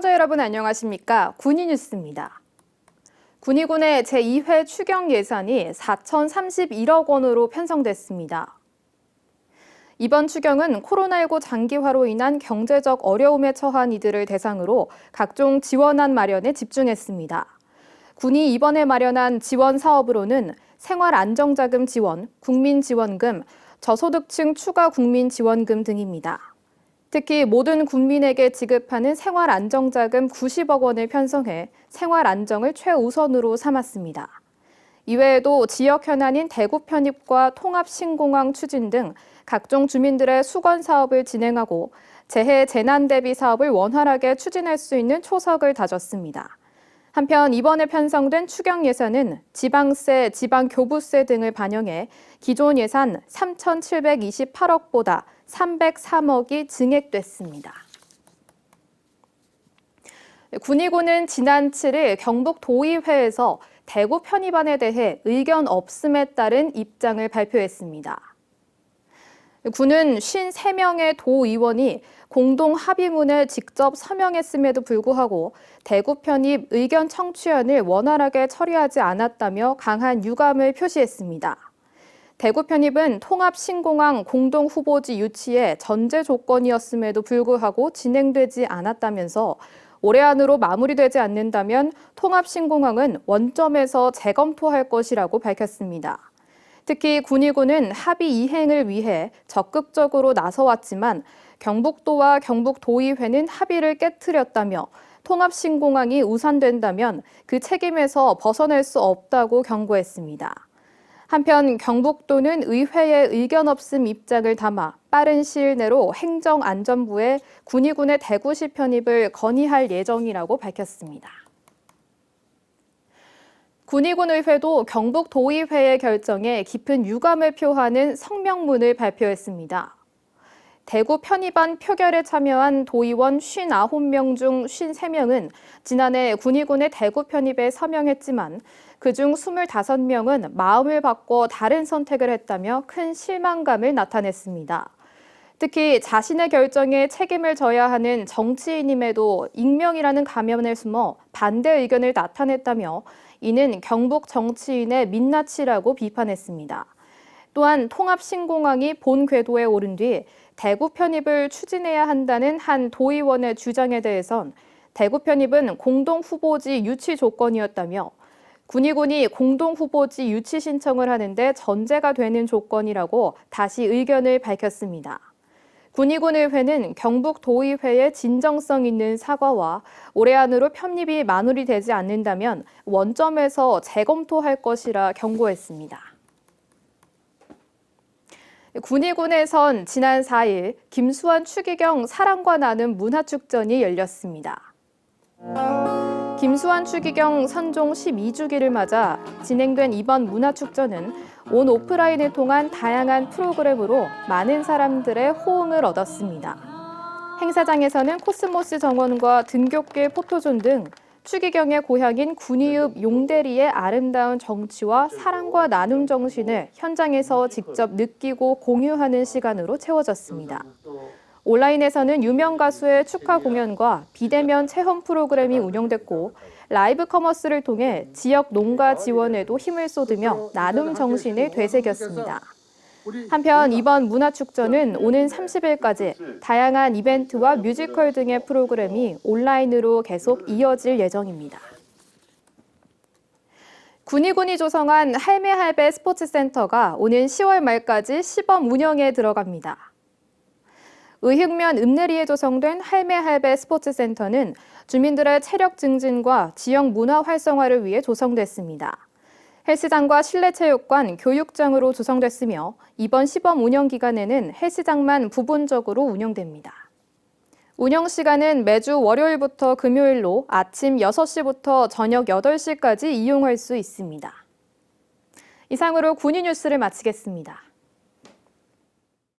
시청자 여러분 안녕하십니까? 군이 뉴스입니다. 군의군의 제2회 추경 예산이 4,031억 원으로 편성됐습니다. 이번 추경은 코로나19 장기화로 인한 경제적 어려움에 처한 이들을 대상으로 각종 지원안 마련에 집중했습니다. 군이 이번에 마련한 지원 사업으로는 생활 안정자금 지원, 국민 지원금, 저소득층 추가 국민 지원금 등입니다. 특히 모든 국민에게 지급하는 생활안정자금 90억 원을 편성해 생활안정을 최우선으로 삼았습니다. 이외에도 지역 현안인 대구 편입과 통합신공항 추진 등 각종 주민들의 수건 사업을 진행하고 재해 재난 대비 사업을 원활하게 추진할 수 있는 초석을 다졌습니다. 한편 이번에 편성된 추경 예산은 지방세, 지방교부세 등을 반영해 기존 예산 3,728억보다 303억이 증액됐습니다. 군의고는 지난 7일 경북 도의회에서 대구 편입안에 대해 의견 없음에 따른 입장을 발표했습니다. 군은 53명의 도의원이 공동 합의문에 직접 서명했음에도 불구하고 대구 편입 의견 청취안을 원활하게 처리하지 않았다며 강한 유감을 표시했습니다. 대구 편입은 통합 신공항 공동 후보지 유치의 전제 조건이었음에도 불구하고 진행되지 않았다면서 올해 안으로 마무리되지 않는다면 통합 신공항은 원점에서 재검토할 것이라고 밝혔습니다. 특히 군의군은 합의 이행을 위해 적극적으로 나서왔지만 경북도와 경북도의회는 합의를 깨뜨렸다며 통합 신공항이 우산된다면 그 책임에서 벗어날 수 없다고 경고했습니다. 한편 경북도는 의회의 의견 없음 입장을 담아 빠른 시일 내로 행정안전부에 군의군의 대구시 편입을 건의할 예정이라고 밝혔습니다. 군의군의회도 경북도의회의 결정에 깊은 유감을 표하는 성명문을 발표했습니다. 대구 편입안 표결에 참여한 도의원 59명 중 53명은 지난해 군의군의 대구 편입에 서명했지만 그중 25명은 마음을 바꿔 다른 선택을 했다며 큰 실망감을 나타냈습니다. 특히 자신의 결정에 책임을 져야 하는 정치인임에도 익명이라는 가면을 숨어 반대 의견을 나타냈다며 이는 경북 정치인의 민낯이라고 비판했습니다. 또한 통합신공항이 본 궤도에 오른 뒤 대구 편입을 추진해야 한다는 한 도의원의 주장에 대해선 대구 편입은 공동 후보지 유치 조건이었다며 군의군이 공동 후보지 유치 신청을 하는데 전제가 되는 조건이라고 다시 의견을 밝혔습니다. 군의군의회는 경북도의회의 진정성 있는 사과와 올해 안으로 편입이 마무리되지 않는다면 원점에서 재검토할 것이라 경고했습니다. 군의군에선 지난 4일 김수환 추기경 사랑과 나눔 문화축전이 열렸습니다. 김수환 추기경 선종 12주기를 맞아 진행된 이번 문화축전은 온 오프라인을 통한 다양한 프로그램으로 많은 사람들의 호응을 얻었습니다. 행사장에서는 코스모스 정원과 등굣길 포토존 등 추기경의 고향인 군위읍 용대리의 아름다운 정치와 사랑과 나눔 정신을 현장에서 직접 느끼고 공유하는 시간으로 채워졌습니다. 온라인에서는 유명 가수의 축하 공연과 비대면 체험 프로그램이 운영됐고 라이브 커머스를 통해 지역 농가 지원에도 힘을 쏟으며 나눔 정신을 되새겼습니다. 한편 이번 문화축전은 오는 30일까지 다양한 이벤트와 뮤지컬 등의 프로그램이 온라인으로 계속 이어질 예정입니다. 군의군이 조성한 할매할배 스포츠센터가 오는 10월 말까지 시범 운영에 들어갑니다. 의흑면 읍내리에 조성된 할매할배 스포츠센터는 주민들의 체력 증진과 지역 문화 활성화를 위해 조성됐습니다. 헬스장과 실내체육관, 교육장으로 조성됐으며 이번 시범 운영 기간에는 헬스장만 부분적으로 운영됩니다. 운영 시간은 매주 월요일부터 금요일로 아침 6시부터 저녁 8시까지 이용할 수 있습니다. 이상으로 군인 뉴스를 마치겠습니다.